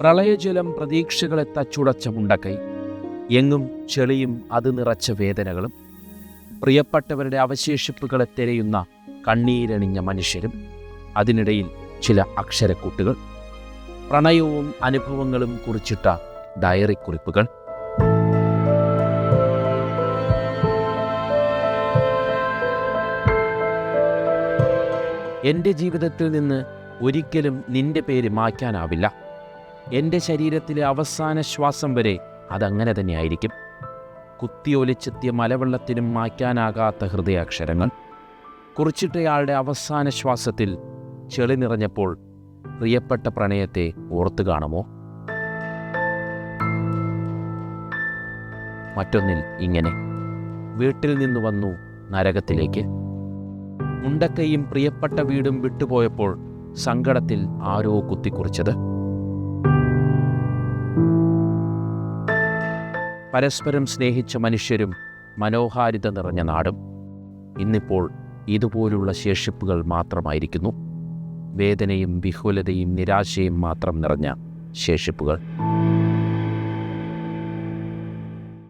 പ്രളയജലം പ്രതീക്ഷകളെ തച്ചുടച്ച മുണ്ടക്കൈ. എങ്ങും ചെളിയും അത് നിറച്ച വേദനകളും. പ്രിയപ്പെട്ടവരുടെ അവശേഷിപ്പുകളെ തിരയുന്ന കണ്ണീരണിഞ്ഞ മനുഷ്യരും അതിനിടയിൽ ചില അക്ഷരക്കൂട്ടുകൾ. പ്രണയവും അനുഭവങ്ങളും കുറിച്ചിട്ട ഡയറി കുറിപ്പുകൾ എന്റെ ജീവിതത്തിൽ നിന്ന് ഒരിക്കലും നിന്റെ പേര് മായ്ക്കാനാവില്ല. എന്റെ ശരീരത്തിലെ അവസാന ശ്വാസം വരെ അതങ്ങനെ തന്നെയായിരിക്കും. കുത്തിയൊലിച്ചെത്തിയ മലവെള്ളത്തിനും മായ്ക്കാനാകാത്ത ഹൃദയാക്ഷരങ്ങൾ. കുറിച്ചിട്ടയാളുടെ അവസാന ശ്വാസത്തിൽ ചെളി നിറഞ്ഞപ്പോൾ പ്രിയപ്പെട്ട പ്രണയത്തെ ഓർത്തു കാണുമോ? മറ്റൊന്നിൽ ഇങ്ങനെ. വീട്ടിൽ നിന്ന് വന്നു നരകത്തിലേക്ക്. മുണ്ടക്കയും പ്രിയപ്പെട്ട വീടും വിട്ടുപോയപ്പോൾ സങ്കടത്തിൽ ആരോ കുത്തിക്കുറിച്ചത്. പരസ്പരം സ്നേഹിച്ച മനുഷ്യരും മനോഹാരിത നിറഞ്ഞ നാടും. ഇന്നിപ്പോൾ ഇതുപോലുള്ള ശേഷിപ്പുകൾ മാത്രമായിരിക്കുന്നു. വേദനയും വിഹുലതയും നിരാശയും മാത്രം നിറഞ്ഞ ശേഷിപ്പുകൾ.